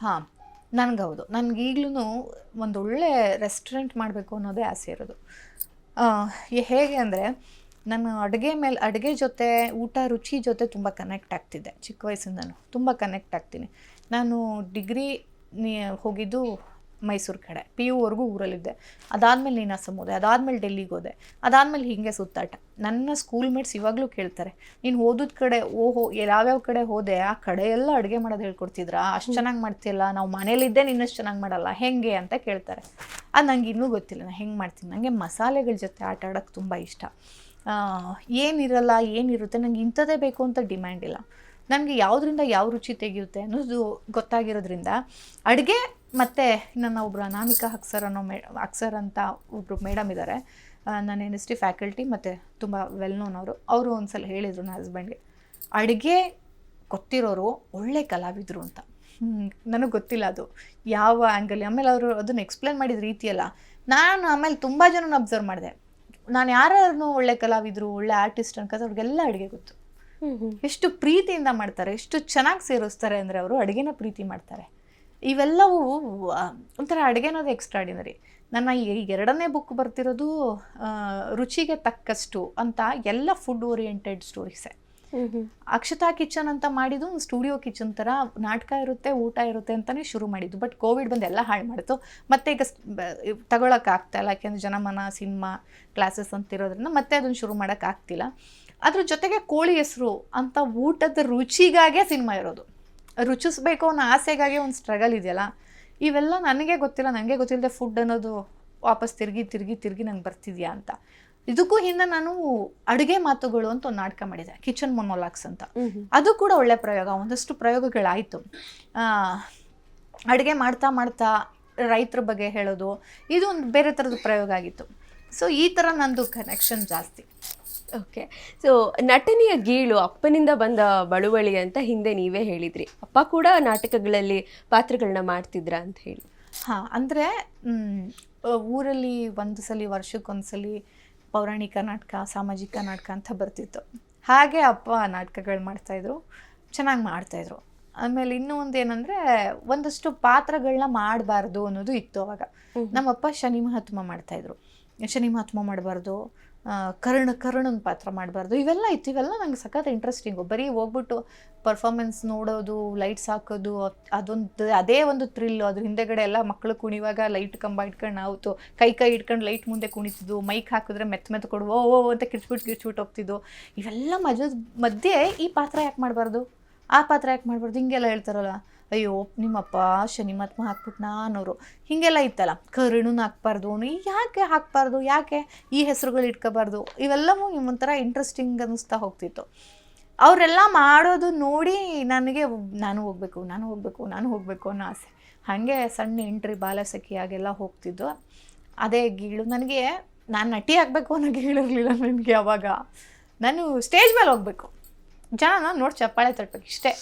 ಹಾಂ, ನನಗೌದು. ನನಗೆ ಈಗಲೂ ಒಂದು ಒಳ್ಳೆ ರೆಸ್ಟೋರೆಂಟ್ ಮಾಡಬೇಕು ಅನ್ನೋದೇ ಆಸೆ ಇರೋದು. ಹೇಗೆ ಅಂದರೆ ನಾನು ಅಡುಗೆ ಮೇಲೆ, ಅಡುಗೆ ಜೊತೆ, ಊಟ ರುಚಿ ಜೊತೆ ತುಂಬ ಕನೆಕ್ಟ್ ಆಗ್ತಿದ್ದೆ. ಚಿಕ್ಕ ವಯಸ್ಸಿಂದನೂ ತುಂಬ ಕನೆಕ್ಟ್ ಆಗ್ತೀನಿ. ನಾನು ಡಿಗ್ರಿ ಹೋಗಿದ್ದು ಮೈಸೂರು ಕಡೆ ಪಿ ಯುವರೆಗೂ ಊರಲ್ಲಿದ್ದೆ. ಅದಾದಮೇಲೆ ಅಸಮ್ ಹೋದೆ, ಅದಾದಮೇಲೆ ಡೆಲ್ಲಿಗೆ ಹೋದೆ. ಅದಾದಮೇಲೆ ಹೀಗೆ ಸುತ್ತಾಟ. ನನ್ನ ಸ್ಕೂಲ್ ಮೇಟ್ಸ್ ಇವಾಗಲೂ ಕೇಳ್ತಾರೆ, ನೀನು ಓದೋದ್ ಕಡೆ ಓಹೋ, ಯಾವ್ಯಾವ ಕಡೆ ಹೋದೆ, ಆ ಕಡೆ ಎಲ್ಲ ಅಡುಗೆ ಮಾಡೋದು ಹೇಳ್ಕೊಡ್ತಿದ್ರಾ? ಅಷ್ಟು ಚೆನ್ನಾಗಿ ಮಾಡ್ತಿಲ್ಲ ನಾವು ಮನೇಲಿದ್ದೆ ನಿನ್ನಷ್ಟು ಚೆನ್ನಾಗಿ ಮಾಡಲ್ಲ, ಹೆಂಗೆ ಅಂತ ಕೇಳ್ತಾರೆ. ಅದು ನಂಗೆ ಇನ್ನೂ ಗೊತ್ತಿಲ್ಲ ನಾನು ಹೆಂಗೆ ಮಾಡ್ತೀನಿ? ನನಗೆ ಮಸಾಲೆಗಳ ಜೊತೆ ಆಟ ಆಡೋಕ್ಕೆ ತುಂಬ ಇಷ್ಟ. ಏನಿರಲ್ಲ, ಏನಿರುತ್ತೆ, ನಂಗೆ ಇಂಥದ್ದೇ ಬೇಕು ಅಂತ ಡಿಮ್ಯಾಂಡ್ ಇಲ್ಲ. ನನಗೆ ಯಾವುದರಿಂದ ಯಾವ ರುಚಿ ತೆಗೆಯುತ್ತೆ ಅನ್ನೋದು ಗೊತ್ತಾಗಿರೋದ್ರಿಂದ, ಅಡುಗೆ ಮತ್ತು ನನ್ನ ಒಬ್ಬರು ಅನಾಮಿಕಾ ಅಕ್ಸರ್ ಅನ್ನೋ ಮೇ ಅಕ್ಸರ್ ಅಂತ ಒಬ್ಬರು ಮೇಡಮ್ ಇದ್ದಾರೆ ನನ್ನ ಎನ್ ಎಸ್ ಟಿ ಫ್ಯಾಕಲ್ಟಿ ಮತ್ತು ತುಂಬ ವೆಲ್ ನೋನ್ ಅವರು. ಅವರು ಒಂದು ಸಲ ಹೇಳಿದರು ನನ್ನ ಹಸ್ಬೆಂಡ್ಗೆ ಅಡುಗೆ ಗೊತ್ತಿರೋರು ಒಳ್ಳೆ ಕಲಾವಿದರು ಅಂತ. ನನಗೆ ಗೊತ್ತಿಲ್ಲ ಅದು. ಯಾವ ಆ್ಯಂಗಲ್ ಆಮೇಲೆ ಅವರು ಅದನ್ನು ಎಕ್ಸ್ಪ್ಲೇನ್ ಮಾಡಿದ ರೀತಿಯಲ್ಲ ನಾನು ಆಮೇಲೆ ತುಂಬ ಜನನ ಅಬ್ಸರ್ವ್ ಮಾಡಿದೆ. ನಾನು ಯಾರು ಒಳ್ಳೆ ಕಲಾವಿದರು ಒಳ್ಳೆ ಆರ್ಟಿಸ್ಟ್ ಅನ್ಕೋದ್ರೆ ಅವ್ರಿಗೆಲ್ಲ ಅಡುಗೆ ಗೊತ್ತು. ಎಷ್ಟು ಪ್ರೀತಿಯಿಂದ ಮಾಡ್ತಾರೆ ಎಷ್ಟು ಚೆನ್ನಾಗಿ ಸೇರಿಸ್ತಾರೆ ಅಂದರೆ ಅವರು ಅಡುಗೆನ ಪ್ರೀತಿ ಮಾಡ್ತಾರೆ. ಇವೆಲ್ಲವೂ ಒಂಥರ ಅಡುಗೆ ಅನ್ನೋದು ಎಕ್ಸ್ಟ್ರಾಡಿನರಿ ನನ್ನ ಈಗ ಎರಡನೇ ಬುಕ್ ಬರ್ತಿರೋದು ರುಚಿಗೆ ತಕ್ಕಷ್ಟು ಅಂತ ಎಲ್ಲ ಫುಡ್ ಓರಿಯೆಂಟೆಡ್ ಸ್ಟೋರೀಸೇ ಅಕ್ಷತಾ ಕಿಚನ್ ಅಂತ ಮಾಡಿದ್ದು ಒಂದು ಸ್ಟುಡಿಯೋ ಕಿಚನ್ ಥರ ನಾಟಕ ಇರುತ್ತೆ ಊಟ ಇರುತ್ತೆ ಅಂತಲೇ ಶುರು ಮಾಡಿದ್ದು. ಬಟ್ ಕೋವಿಡ್ ಬಂದು ಎಲ್ಲ ಹಾಳು ಮಾಡಿತು. ಮತ್ತೆ ಈಗ ತಗೊಳಕ್ಕೆ ಆಗ್ತಾ ಇಲ್ಲ. ಯಾಕೆಂದರೆ ಜನಮನ ಸಿನಿಮಾ ಕ್ಲಾಸಸ್ ಅಂತ ಇರೋದ್ರಿಂದ ಮತ್ತೆ ಅದನ್ನು ಶುರು ಮಾಡೋಕ್ಕಾಗ್ತಿಲ್ಲ ಅದ್ರ ಜೊತೆಗೆ ಕೋಳಿ ಹೆಸರು ಅಂತ ಊಟದ ರುಚಿಗಾಗೆ ಸಿನಿಮಾ ಇರೋದು. ರುಚಿಸ್ಬೇಕು ಅನ್ನೋ ಆಸೆಗಾಗಿ ಒಂದು ಸ್ಟ್ರಗಲ್ ಇದೆಯಲ್ಲ? ಇವೆಲ್ಲ ನನಗೆ ಗೊತ್ತಿಲ್ಲ ನನಗೆ ಗೊತ್ತಿಲ್ಲದೆ ಫುಡ್ ಅನ್ನೋದು ವಾಪಸ್ ತಿರುಗಿ ತಿರುಗಿ ತಿರುಗಿ ನಂಗೆ ಬರ್ತಿದ್ಯಾ ಅಂತ. ಇದಕ್ಕೂ ಹಿಂದೆ ನಾನು ಅಡುಗೆ ಮಾತುಗಳು ಅಂತ ಒಂದು ನಾಟಕ ಮಾಡಿದೆ ಕಿಚನ್ ಮೊನೋಲಾಕ್ಸ್ ಅಂತ. ಅದು ಕೂಡ ಒಳ್ಳೆ ಪ್ರಯೋಗ ಒಂದಷ್ಟು ಪ್ರಯೋಗಗಳಾಯಿತು. ಅಡುಗೆ ಮಾಡ್ತಾ ಮಾಡ್ತಾ ರೈತರ ಬಗ್ಗೆ ಹೇಳೋದು ಇದು ಒಂದು ಬೇರೆ ಥರದ ಪ್ರಯೋಗ ಆಗಿತ್ತು. ಸೊ ಈ ಥರ ನಂದು ಕನೆಕ್ಷನ್ ಜಾಸ್ತಿ. ಓಕೆ ಸೊ ನಟನೆಯ ಗೀಳು ಅಪ್ಪನಿಂದ ಬಂದ ಬಳುವಳಿ ಅಂತ ಹಿಂದೆ ನೀವೇ ಹೇಳಿದ್ರಿ. ಅಪ್ಪ ಕೂಡ ನಾಟಕಗಳಲ್ಲಿ ಪಾತ್ರಗಳನ್ನ ಮಾಡ್ತಿದ್ರ ಅಂತ ಹೇಳಿ. ಹಾ ಅಂದರೆ ಊರಲ್ಲಿ ಒಂದು ಸಲ ವರ್ಷಕ್ಕೊಂದ್ಸಲಿ ಪೌರಾಣಿಕ ನಾಟಕ ಸಾಮಾಜಿಕ ನಾಟಕ ಅಂತ ಬರ್ತಿತ್ತು. ಹಾಗೆ ಅಪ್ಪ ನಾಟಕಗಳು ಮಾಡ್ತಾಯಿದ್ರು ಚೆನ್ನಾಗಿ ಮಾಡ್ತಾಯಿದ್ರು ಆಮೇಲೆ ಇನ್ನೂ ಒಂದು ಏನಂದರೆ ಒಂದಷ್ಟು ಪಾತ್ರಗಳನ್ನ ಮಾಡಬಾರ್ದು ಅನ್ನೋದು ಇತ್ತು ಅವಾಗ. ನಮ್ಮಪ್ಪ ಶನಿ ಮಹಾತ್ಮ ಮಾಡ್ತಾಯಿದ್ರು ಶನಿ ಮಹಾತ್ಮ ಮಾಡಬಾರ್ದು ಕರ್ಣ, ಕರ್ಣನ ಪಾತ್ರ ಮಾಡಬಾರ್ದು. ಇವೆಲ್ಲ ಇತ್ತು. ಇವೆಲ್ಲ ನಂಗೆ ಸಖತ್ ಇಂಟ್ರೆಸ್ಟಿಂಗು ಬರೀ ಹೋಗ್ಬಿಟ್ಟು ಪರ್ಫಾರ್ಮೆನ್ಸ್ ನೋಡೋದು ಲೈಟ್ಸ್ ಹಾಕೋದು ಅದ್- ಅದೊಂದು, ಅದೇ ಒಂದು ಥ್ರಿಲ್ಲು ಅದ್ರ ಹಿಂದೆಗಡೆ ಎಲ್ಲ ಮಕ್ಕಳು ಕುಣಿವಾಗ ಲೈಟ್ ಕಂಬ ಇಟ್ಕೊಂಡು ನಾವು ಕೈ ಕೈ ಇಟ್ಕೊಂಡು ಲೈಟ್ ಮುಂದೆ ಕುಣಿತಿದ್ದು ಮೈಕ್ ಹಾಕಿದ್ರೆ ಮೆತ್ತ ಮೆತ್ತ ಕೊಡು ಓ ಅಂತ ಕಿರ್ಚ್ಬಿಟ್ಟು ಕಿರ್ಚ್ಬಿಟ್ಟು ಹೋಗ್ತಿದ್ವು. ಇವೆಲ್ಲ ಮಜದ, ಮಧ್ಯೆ ಈ ಪಾತ್ರ ಯಾಕೆ ಮಾಡಬಾರ್ದು? ಆ ಪಾತ್ರ ಯಾಕೆ ಮಾಡ್ಬಾರ್ದು? ಹಿಂಗೆಲ್ಲ ಹೇಳ್ತಾರಲ್ಲ. ಅಯ್ಯೋ, ನಿಮ್ಮಪ್ಪ ಶನಿ ಮಹಾತ್ಮ ಹಾಕ್ಬಿಟ್ನಾ ಅನ್ನೋರು ಹೀಗೆಲ್ಲ ಇತ್ತಲ್ಲ. ಕರುಣನ ಹಾಕ್ಬಾರ್ದು ಯಾಕೆ ಹಾಕ್ಬಾರ್ದು? ಯಾಕೆ ಈ ಹೆಸರುಗಳು ಇಟ್ಕೋಬಾರ್ದು? ಇವೆಲ್ಲವೂ ಒಂಥರ ಇಂಟ್ರೆಸ್ಟಿಂಗ್ ಅನ್ನಿಸ್ತಾ ಹೋಗ್ತಿತ್ತು. ಅವರೆಲ್ಲ ಮಾಡೋದು ನೋಡಿ ನನಗೆ ನಾನು ಹೋಗಬೇಕು ನಾನು ಹೋಗಬೇಕು ನಾನು ಹೋಗಬೇಕು ಅನ್ನೋ ಆಸೆ. ಹಾಗೆ ಸಣ್ಣ ಎಂಟ್ರಿ ಬಾಲಸಖಿಯಾಗೆಲ್ಲ ಹೋಗ್ತಿದ್ದು ಅದೇ ಗೀಳು. ನನಗೆ ನಾನು ನಟಿ ಆಗಬೇಕು ಅನ್ನೋ ಗೀಳಿರಲಿಲ್ಲ ನನಗೆ ಅವಾಗ ನಾನು ಸ್ಟೇಜ್ ಮೇಲೆ ಹೋಗಬೇಕು. ಜನ ನೋಡಿ ಚಪ್ಪಾಳೆ ತಟ್ಟಬೇಕು ಇಷ್ಟೇ.